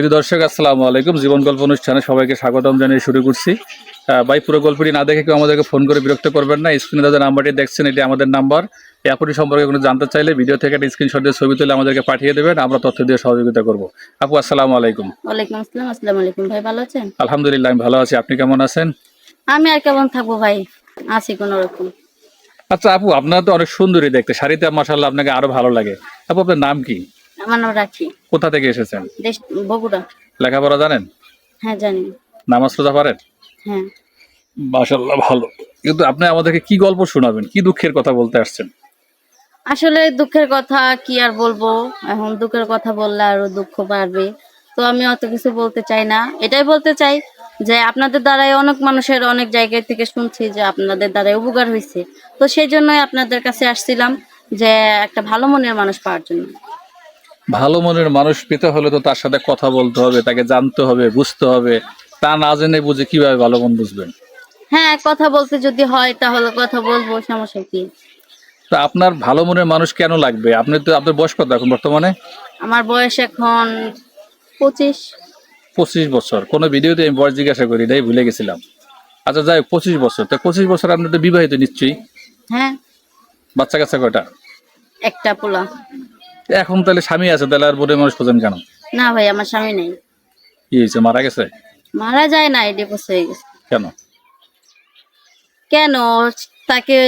প্রিয় দর্শক আসসালামু আলাইকুম। জীবন গল্প অনুষ্ঠানে সবাইকে স্বাগতম জানিয়ে শুরু করছি। ভাই পুরো গল্পটি না দেখে কেউ আমাদেরকে ফোন করে বিরক্ত করবেন না। স্ক্রিনে যাদের নাম্বারটি দেখছেন এটি আমাদের নাম্বার। অ্যাপটি সম্পর্কে কোনো জানতে চাইলে ভিডিও থেকে একটা স্ক্রিনশট দিয়ে ছবি তুলে আমাদেরকে পাঠিয়ে দেবেন। আমরা তথ্য দিয়ে সহযোগিতা করব। আপু আসসালামু আলাইকুম। ওয়ালাইকুম আসসালাম। আসসালামু আলাইকুম। ভাই ভালো আছেন? আলহামদুলিল্লাহ আমি ভালো আছি। আপনি কেমন আছেন? আমি আর কেমন থাকব ভাই? আছি কোন রকম আচ্ছা আপু আপনার তো অনেক সুন্দরী দেখতে। শাড়িতে মাসাল্লাহ আপনাকে আরও ভালো লাগে। আপু আপনার নাম কি? আমার নাম রাখি। কোথা থেকে এসেছেন? দেশ বগুড়া। লেখাপড়া জানেন? হ্যাঁ জানি। নামাজ রোজা পারেন? হ্যাঁ। ভালো। কিন্তু আপনি আমাদেরকে কি গল্প শোনাবেন? কি দুঃখের কথা বলতে আসছেন? আসলে দুঃখের কথা কি আর বলব? এখন দুঃখের কথা বললে আরও দুঃখ বাড়বে। তো আমি অত কিছু বলতে চাই না। এটাই বলতে চাই যে আপনাদের দ্বারাই অনেক মানুষের অনেক জায়গা থেকে শুনছি যে আপনাদের দ্বারাই উপকার হয়েছে। তো সেই জন্যই আপনাদের কাছে আসছিলাম যে একটা ভালো মনের মানুষ পাওয়ার জন্য। ভালো মনের মানুষ পেতে হলে তো তার সাথে কথা বলতে হবে তাকে জানতে হবে বুঝতে হবে। তা না জেনে বুঝে কীভাবে ভালো মন বুঝবেন? হ্যাঁ কথা বলতে যদি হয় তাহলে কথা বলব সমস্যা কি? তা আপনার ভালো মনের মানুষ কেন লাগবে? আপনি তো আপনার বয়স কত এখন বর্তমানে? আমার বয়স এখন পঁচিশ। পঁচিশ বছর। কোনো ভিডিওতে আমি বয়স জিজ্ঞাসা করি তাই ভুলে গেছিলাম। আচ্ছা যাই হোক, পঁচিশ বছর। তা পঁচিশ বছর আপনি তো বিবাহিত নিশ্চয়ই? হ্যাঁ। বাচ্চা কাচ্চা কয়টা? একটা পোলা। এখন তাহলে স্বামী আছে তাহলে আর বোনের মানুষ খোঁজেন কেন? না ভাই আমার স্বামী নেই। কি হয়েছে মারা গেছে? মারা যায় না ডিভোর্স হয়ে গেছে। কেন? কেন? তাকে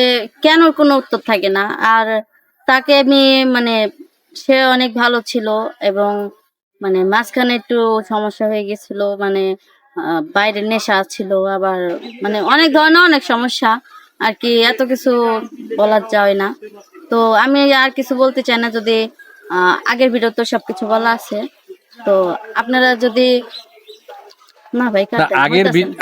কেন কোনো উত্তর থাকে না। আর তাকে আমি মানে সে অনেক ভালো ছিল এবং মানে মাঝখানে একটু সমস্যা হয়ে গেছিল মানে বাইরে নেশা ছিল আবার মানে অনেক ধরনের অনেক সমস্যা। আর কি এত কিছু বলার যায় না। তো আমি আর কিছু বলতে চাই না যদি আগের ভিডিও তো সবকিছু বলা আছে। তো আপনারা যদি না ভাই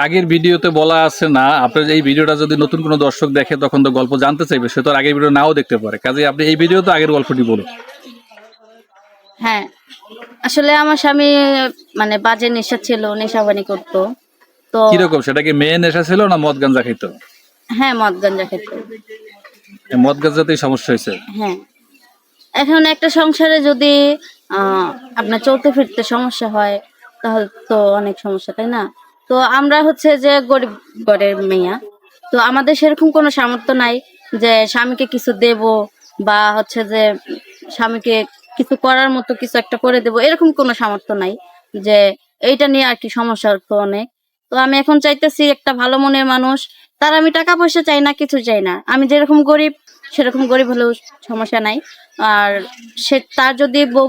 আগের ভিডিওতে বলা আছে না আপনার এই ভিডিওটা যদি নতুন কোনো দর্শক দেখে তখন তো গল্প জানতে চাইবে সে তো আগের ভিডিও নাও দেখতে পারে। কাজে আপনি এই ভিডিও তো আগের গল্পটি বলুন। হ্যাঁ আসলে আমার স্বামী মানে বাজে নেশা ছিল নেশাবানি করতো। তো কীরকম সেটা কি মেয়ে নেশা ছিল না মদ খাইতো? হ্যাঁ মদ মদ সমস্যা হয়েছে। হ্যাঁ। এখন একটা সংসারে যদি আপনার চলতে ফিরতে সমস্যা হয়, তাহলে তো অনেক সমস্যা, তাই না? তো আমরা হচ্ছে যে গরিব ঘরের মেয়া, তো আমাদের সেরকম কোনো সামর্থ্য নাই যে স্বামীকে কিছু দেব বা হচ্ছে যে স্বামীকে কিছু করার মতো কিছু একটা করে দেব, এরকম কোনো সামর্থ্য নাই যে এইটা নিয়ে আর কি সমস্যা তো অনেক। তো আমি এখন চাইতেছি একটা ভালো মনের মানুষ, তার আমি টাকা পয়সা চাই না, কিছু চাই না। আমি যেরকম গরিব, সেরকম গরিব হলেও সমস্যা নাই। আর সে তার যদি বউ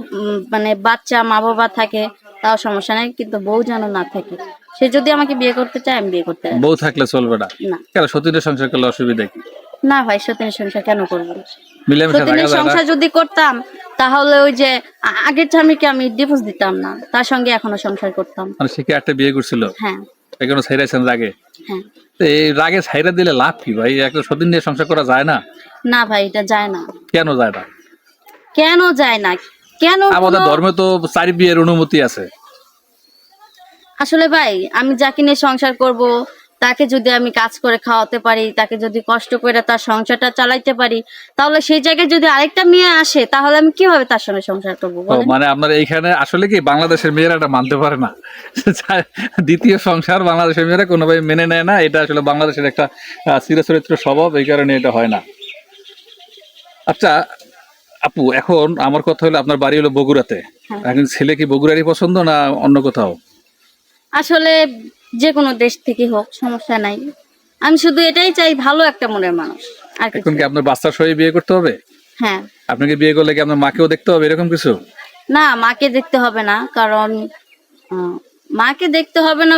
মানে বাচ্চা মা বাবা থাকে তাও সমস্যা নাই কিন্তু বউ যেন না থাকে। সে যদি আমাকে বিয়ে করতে চায় আমি বিয়ে করতে বউ থাকলে চলবে না? না। কেন সতীনের সংসার করলে অসুবিধা কি? না ভাই সতীনের সংসার কেন করব? সতীনের সংসার যদি করতাম তাহলে ওই যে আগের স্বামীকে আমি ডিভোর্স দিতাম না। তার সঙ্গে এখনও সংসার করতাম। মানে সে কি একটা বিয়ে করছিল? হ্যাঁ। এখনও ছাইরাছেন রাগে? হ্যাঁ। এই রাগে ছাইরা দিলে লাভ কি ভাই? একটা সতীন নিয়ে সংসার করা যায় না? না ভাই এটা যায় না। কেন যায় না? কেন যায় না? কেন আমাদের ধর্মে তো চারি বিয়ের অনুমতি আছে। আসলে ভাই আমি যাকে নিয়ে সংসার করব তাকে যদি আমি কাজ করে খাওয়াতে পারি তাকে যদি কষ্ট করে তার সংসারটা চালাইতে পারি তাহলে সেই জায়গায় যদি আরেকটা মেয়ে আসে তাহলে আমি কীভাবে তার সঙ্গে সংসার করব মানে আপনার এইখানে আসলে কি বাংলাদেশের মেয়েরা এটা মানতে পারে না? দ্বিতীয় সংসার বাংলাদেশের মেয়েরা কোনোভাবে মেনে নেয় না এটা আসলে বাংলাদেশের একটা চিরচরিত্র স্বভাব এই কারণে এটা হয় না। আচ্ছা আপু এখন আমার কথা হলো আপনার বাড়ি হলো বগুড়াতে। হ্যাঁ। এখন ছেলে কি বগুড়ারই পছন্দ না অন্য কোথাও? আসলে যে কোনো দেশ থেকে হোক সমস্যা নাই। আমি শুধু এটাই চাই ভালো একটা মনের মানুষ আর এখন কি আপনার বাচ্চার সবাই বিয়ে করতে হবে? হ্যাঁ। আপনাকে বিয়ে করলে কি আপনার মাকেও দেখতে হবে এরকম কিছু? না মাকে দেখতে হবে না কারণ মাকে দেখতে হবে না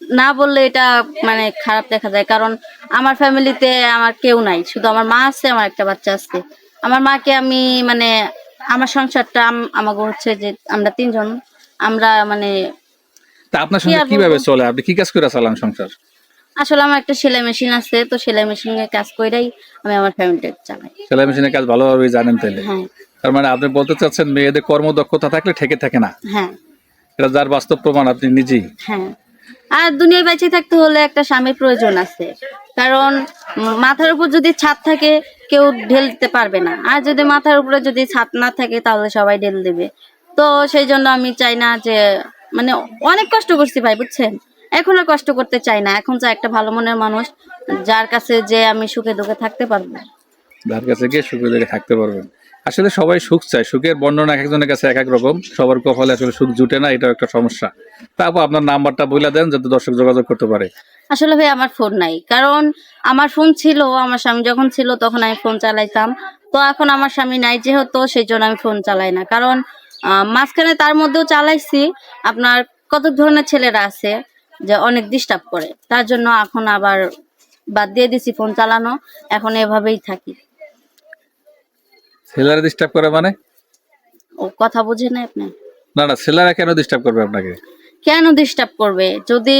না বললে এটা মানে খারাপ দেখা যায়। কারণ আমার ফ্যামিলিতে আমার কেউ নাই শুধু আমার মা আছে আমার একটা বাচ্চা আছে। আমার মাকে আমি মানে আমার সংসারটা আমাকে হচ্ছে যে আমরা তিনজন আমরা মানে তা আপনার আর কীভাবে? চলে? আপনি কি কাজ করে চালান সংসার? আসলে আমার একটা সেলাই মেশিন আছে তো সেলাই মেশিনে কাজ কইরাই আমি আমার ফ্যামিলিটা চালাই। সেলাই মেশিনের কাজ ভালোভাবে জানেন তাইলে। হ্যাঁ। তার মানে আপনি বলতে চাচ্ছেন মেয়েদের কর্মদক্ষতা থাকলে ঠেকে থাকে না? হ্যাঁ। এটা যার বাস্তব প্রমাণ আপনি নিজেই। হ্যাঁ। আর দুনিয়ায় বেঁচে থাকতে হলে একটা স্বামীর প্রয়োজন আছে। কারণ মাথার উপর যদি ছাদ থাকে, কেউ ঢেল দিতে পারবে না। আর যদি মাথার উপরে যদি ছাদ না থাকে, তাহলে সবাই ঢেল দেবে। তো সেই জন্য আমি চাই না যে মানে অনেক কষ্ট করছি ভাই, বুঝছেন? এখন আর কষ্ট করতে চাই না। এখন চাই একটা ভালো মনের মানুষ, যার কাছে যে আমি সুখে দুঃখে থাকতে পারব। যার কাছে গিয়ে সুখে দুঃখে থাকতে পারবেন। আসলে সবাই সুখ চায়। সুখের বর্ণনা এক একজনের কাছে এক এক রকম। সবার কপালে আসলে সুখ জুটে না, এটাও একটা সমস্যা। তারপর আপনার নাম্বারটা বলে দেন, যাতে দর্শক যোগাযোগ করতে পারে। আসলে ভাই, আমার ফোন নাই। কারণ আমার ফোন ছিল আমার স্বামী যখন ছিল, তখন আমি ফোন চালাইতাম। তো এখন আমার স্বামী নাই যেহেতু সেই জন্য আমি ফোন চালাই না। কারণ মাঝখানে তার মধ্যেও চালাইছি। আপনার কত ধরনের ছেলেরা আছে যে অনেক ডিস্টার্ব করে? তার জন্য এখন আবার বাদ দিয়ে দিছি ফোন চালানো। এখন এভাবেই থাকি। ডিস্টার্ব করে মানে? ও কথা না আপনি? না না কেন ডিস্টার্ব করবে আপনাকে? কেন ডিস্টার্ব করবে? যদি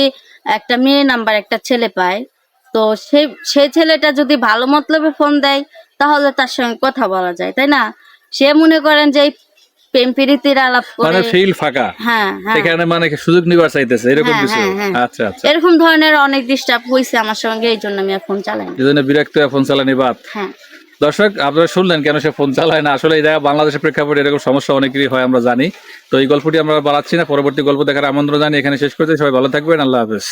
একটা মেয়ে নাম্বার একটা ছেলে পায় তো সেই ছেলেটা যদি ভালো মতলবে ফোন দেয় তাহলে তার সঙ্গে কথা বলা যায় তাই না? সে মনে করেন যে এই আলাপ করে মানে ফিল ফাঁকা? হ্যাঁ হ্যাঁ। এখানে মানে সুযোগ নিবার চাইতেছে এরকম হ্যাঁ, কিছু? হ্যাঁ। আচ্ছা আচ্ছা। এরকম ধরনের অনেক ডিস্টার্ব হয়েছে আমার সঙ্গে এই জন্য আমি ফোন চালাই এই জন্য বিরক্ত ফোন চালানি বাদ? হ্যাঁ। দর্শক, আপনারা শুনলেন কেন সে ফোন চালায় না? আসলে এই জায়গায় বাংলাদেশের প্রেক্ষাপটে এরকম সমস্যা অনেকেরই হয়, আমরা জানি। তো এই গল্পটি আমরা বাড়াচ্ছি না। পরবর্তী গল্প দেখার আমন্ত্রণ জানি এখানে শেষ করতে সবাই ভালো থাকবেন। আল্লাহ হাফেজ।